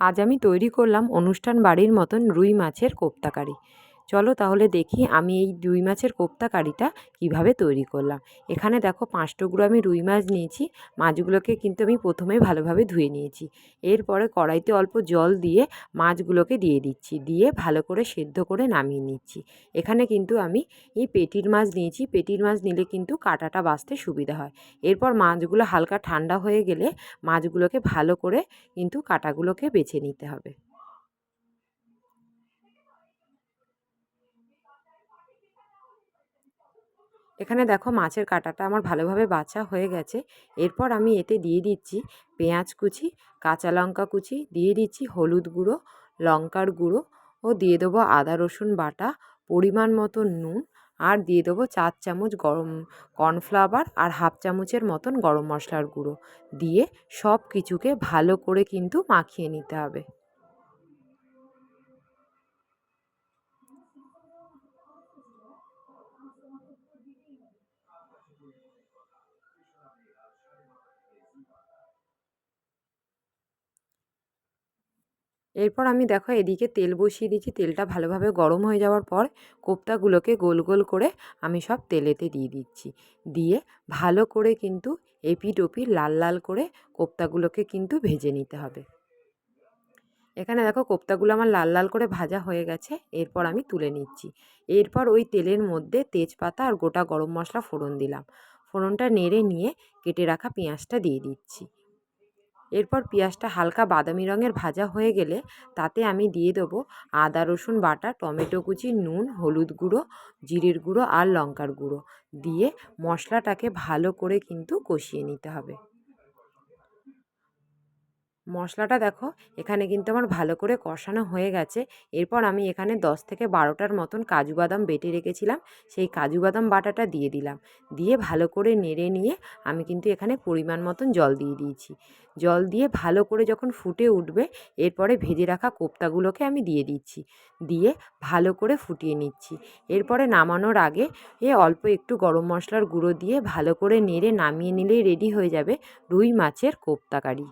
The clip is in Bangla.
আজ আমি তৈরি করলাম অনুষ্ঠান বাড়ির মতন রুই মাছের কোপ্তা কারি চলো তাহলে দেখি আমি এই রুই মাছের কোপ্তা কারিটা কীভাবে তৈরি করলাম। এখানে দেখো পাঁচ টুকরো আমি রুই মাছ নিয়েছি, মাছগুলোকে কিন্তু আমি প্রথমে ভালোভাবে ধুয়ে নিয়েছি। এরপরে কড়াইতে অল্প জল দিয়ে মাছগুলোকে দিয়ে দিচ্ছি, দিয়ে ভালো করে সেদ্ধ করে নামিয়ে নিচ্ছি। এখানে কিন্তু আমি এই পেটির মাছ নিয়েছি, পেটির মাছ নিলে কিন্তু কাটাটা বাঁচতে সুবিধা হয়। এরপর মাছগুলো হালকা ঠান্ডা হয়ে গেলে মাছগুলোকে ভালো করে কিন্তু কাটাগুলোকে বেছে নিতে হবে। এখানে দেখো মাছের কাঁটাটা আমার ভালোভাবে বাছা হয়ে গেছে। এরপর আমি এতে দিয়ে দিচ্ছি পেঁয়াজ কুচি, কাঁচা লঙ্কা কুচি, দিয়ে দিচ্ছি হলুদ গুঁড়ো, লঙ্কার গুঁড়ো ও দিয়ে দেবো আদা, রসুন বাটা, পরিমাণ মতো নুন আর দিয়ে দেবো চার চামচ গরম কর্নফ্লাওয়ার আর হাফ চামচের মতন গরম মশলার গুঁড়ো। দিয়ে সব কিছুকে ভালো করে কিন্তু মাখিয়ে নিতে হবে। এরপর আমি দেখো এদিকে তেল বসিয়ে দিয়েছি। তেলটা ভালোভাবে গরম হয়ে যাওয়ার পর কোপ্তাগুলোকে গোল গোল করে আমি সব তেলেতে দিয়ে দিচ্ছি। দিয়ে ভালো করে কিন্তু এপিট ওপিট লাল লাল করে কোপ্তাগুলোকে কিন্তু ভেজে নিতে হবে। এখানে দেখো কোপ্তাগুলো আমার লাল লাল করে ভাজা হয়ে গেছে। এরপর আমি তুলে নিচ্ছি। এরপর ওই তেলের মধ্যে তেজপাতা আর গোটা গরম মশলা ফোড়ন দিলাম। ফোড়নটা নেড়ে নিয়ে কেটে রাখা পেঁয়াজটা দিয়ে দিচ্ছি। এরপর পেঁয়াজটা হালকা বাদামি রঙের ভাজা হয়ে গেলে তাতে আমি দিয়ে দেবো আদা, রসুন বাটা, টমেটো কুচি, নুন, হলুদ গুঁড়ো, জিরের গুঁড়ো আর লঙ্কার গুঁড়ো। দিয়ে মশলাটাকে ভালো করে কিন্তু কষিয়ে নিতে হবে। মশলাটা দেখো, এখানে কিন্তু আমার ভালো করে কষানো হয়ে গেছে। এরপর আমি এখানে দশ থেকে বারোটার মতন কাজু বাদাম বেটে রেখেছিলাম। সেই কাজু বাদাম বাটাটা দিয়ে দিলাম। দিয়ে ভালো করে নেড়ে নিয়ে আমি কিন্তু এখানে পরিমাণ মতন জল দিয়ে দিয়েছি। জল দিয়ে ভালো করে যখন ফুটে উঠবে, এরপরে ভেজে রাখা কোপ্তাগুলোকে আমি দিয়ে দিচ্ছি। দিয়ে ভালো করে ফুটিয়ে নিচ্ছি। এরপরে নামানোর আগে এ অল্প একটু গরম মশলার গুঁড়ো দিয়ে ভালো করে নেড়ে নামিয়ে নিলেই রেডি হয়ে যাবে রুই মাছের কোপ্তা কারি